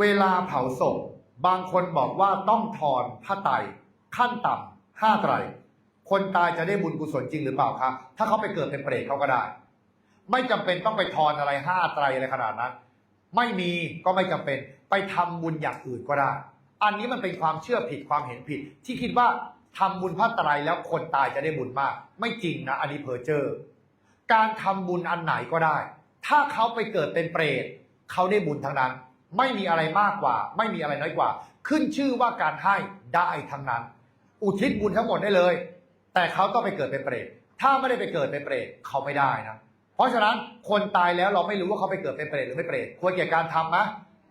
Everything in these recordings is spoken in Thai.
เวลาเผาศพ บางคนบอกว่าต้องถอนผ้าไตรขั้นต่ำห้าไตร คนตายจะได้บุญกุศลจริงหรือเปล่าครับ ถ้าเขาไปเกิดเป็นเปรตเขาก็ได้ ไม่จำเป็นต้องไปทอนอะไรห้าไตรอะไรขนาดนั้น ไม่มีก็ไม่จำเป็นไปทำบุญอย่างอื่นก็ได้ อันนี้มันเป็นความเชื่อผิดความเห็นผิด ที่คิดว่าทำบุญพระไตรแล้วคนตายจะได้บุญมาก ไม่จริงนะอันนี้เพอเจอร์การทำบุญอันไหนก็ได้ ถ้าเขาไปเกิดเป็นเปรตเขาได้บุญทั้งนั้น ไม่มีอะไรมากกว่า ไม่มีอะไรน้อยกว่า ขึ้นชื่อว่าการให้ได้ทั้งนั้น อุทิศบุญทั้งหมดได้เลย แต่เขาต้องไปเกิดเป็นเปรตถ้าไม่ได้ไปเกิดเป็นเปรตเขาไม่ได้นะเพราะฉะนั้นคนตายแล้วเราไม่รู้ว่าเขาไปเกิดเป็นเปรตหรือไม่เปรตควรแก่การทำไหม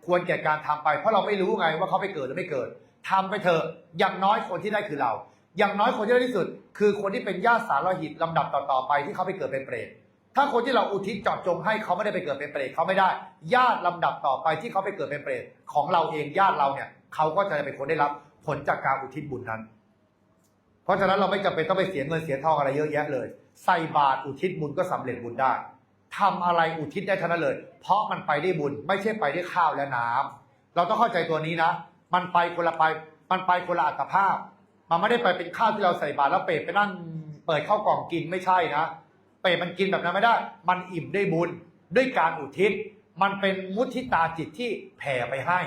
ควรแก่การทำไป เพราะเราไม่รู้ไงว่าเขาไปเกิดหรือไม่เกิดทำไปเถอะอย่างน้อยคนที่ได้คือเรา อย่างน้อยคนที่ได้ที่สุด คือคนที่เป็นญาติสารหิตลำดับต่อๆไปที่เขาไปเกิดเป็นเปรต ถ้าคนที่เราอุทิศจาะจงให้เขาไม่ได้ไปเกิดเป็นเปรตเขาไม่ได้ ญาติลำดับต่อไปที่เขาไปเกิดเป็นเปรตของเราเองญาติเราเนี่ยเขาก็จะเป็นคนได้รับผลจากการอุทิศบุญนั้น เพราะฉะนั้นเราไม่จำเป็นต้องไปเสียเงินเสียทองอะไรเยอะแยะเลย ใส่บาตรอุทิศบุญก็สำเร็จบุญได้ทำอะไรอุทิศได้ทั้งนั้นเลย เพราะมันไปได้บุญไม่ใช่ไปได้ข้าวและน้ำเราต้องเข้าใจตัวนี้นะ มันไปคนละไปมันไปคนละอัตภาพ มันไม่ได้ไปเป็นข้าวที่เราใส่บาตรแล้วเปรตไปนั่งเปิดข้าวกล่องกินไม่ใช่นะ รตมันกินแบบนั้นไม่ได้ มันอิ่มได้บุญด้วยการอุทิศ มันเป็นมุทิตาจิตที่แผ่ไปให้